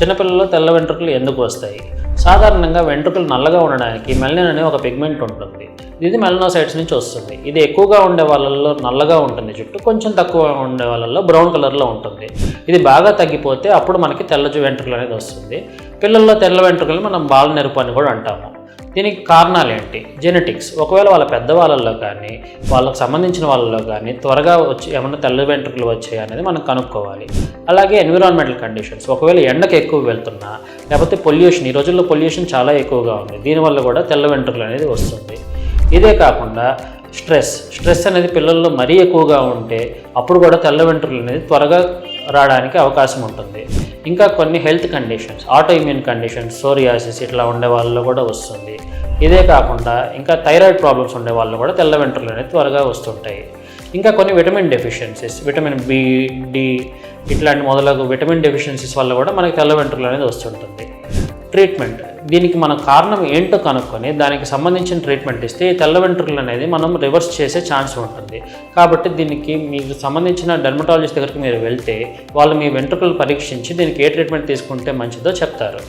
చిన్నపిల్లల్లో తెల్ల వెంట్రుకలు ఎందుకు వస్తాయి? సాధారణంగా వెంట్రుకలు నల్లగా ఉండడానికి మెలనిన్ అనే ఒక పిగ్మెంట్ ఉంటుంది. ఇది మెలనోసైట్స్ నుంచి వస్తుంది. ఇది ఎక్కువగా ఉండే వాళ్ళల్లో నల్లగా ఉంటుంది జుట్టు కొంచెం తక్కువ ఉండే వాళ్ళల్లో బ్రౌన్ కలర్లో ఉంటుంది. ఇది బాగా తగ్గిపోతే అప్పుడు మనకి తెల్ల వెంట్రుకలు అనేది వస్తుంది. పిల్లల్లో తెల్ల వెంట్రుకలు మనం బాల నెరుపు అని కూడా అంటాము. దీనికి కారణాలు ఏంటి? జెనెటిక్స్ ఒకవేళ వాళ్ళ పెద్దవాళ్ళల్లో కానీ వాళ్ళకి సంబంధించిన వాళ్ళలో కానీ త్వరగా వచ్చి ఏమైనా తెల్ల వెంట్రుకలు వచ్చాయి అనేది మనం కనుక్కోవాలి. అలాగే ఎన్విరాన్మెంటల్ కండిషన్స్ ఒకవేళ ఎండకు ఎక్కువ వెళ్తున్నా లేకపోతే పొల్యూషన్ ఈ రోజుల్లో పొల్యూషన్ చాలా ఎక్కువగా ఉంది. దీనివల్ల కూడా తెల్ల వెంట్రుకలు అనేది వస్తుంది. ఇదే కాకుండా స్ట్రెస్ స్ట్రెస్ అనేది పిల్లల్లో మరీ ఎక్కువగా ఉంటే అప్పుడు కూడా తెల్ల వెంట్రుకలు అనేది త్వరగా రావడానికి అవకాశం ఉంటుంది. ఇంకా కొన్ని health conditions autoimmune conditions psoriasis ఇట్లా ఉండే వాళ్ళలో కూడా వస్తుంది. ఇదే కాకుండా ఇంకా థైరాయిడ్ ప్రాబ్లమ్స్ ఉండే వాళ్ళు కూడా తెల్ల వెంట్రుకలు అనేది త్వరగా వస్తుంటాయి. ఇంకా కొన్ని vitamin deficiencies vitamin B D ఇట్లాంటి మొదలగు విటమిన్ డెఫిషియన్సీస్ వల్ల కూడా మనకి తెల్ల వెంట్రుకలు అనేది వస్తుంటుంది. ట్రీట్మెంట్ దీనికి మన కారణం ఏంటో కనుక్కొని దానికి సంబంధించిన ట్రీట్మెంట్ ఇస్తే ఈ తెల్ల వెంట్రుకలు అనేది మనం రివర్స్ చేసే ఛాన్స్ ఉంటుంది. కాబట్టి దీనికి మీకు సంబంధించిన డెర్మటాలజిస్ట్ దగ్గరికి మీరు వెళ్తే వాళ్ళు మీ వెంట్రుకలు పరీక్షించి దీనికి ఏ ట్రీట్మెంట్ తీసుకుంటే మంచిదో చెప్తారు.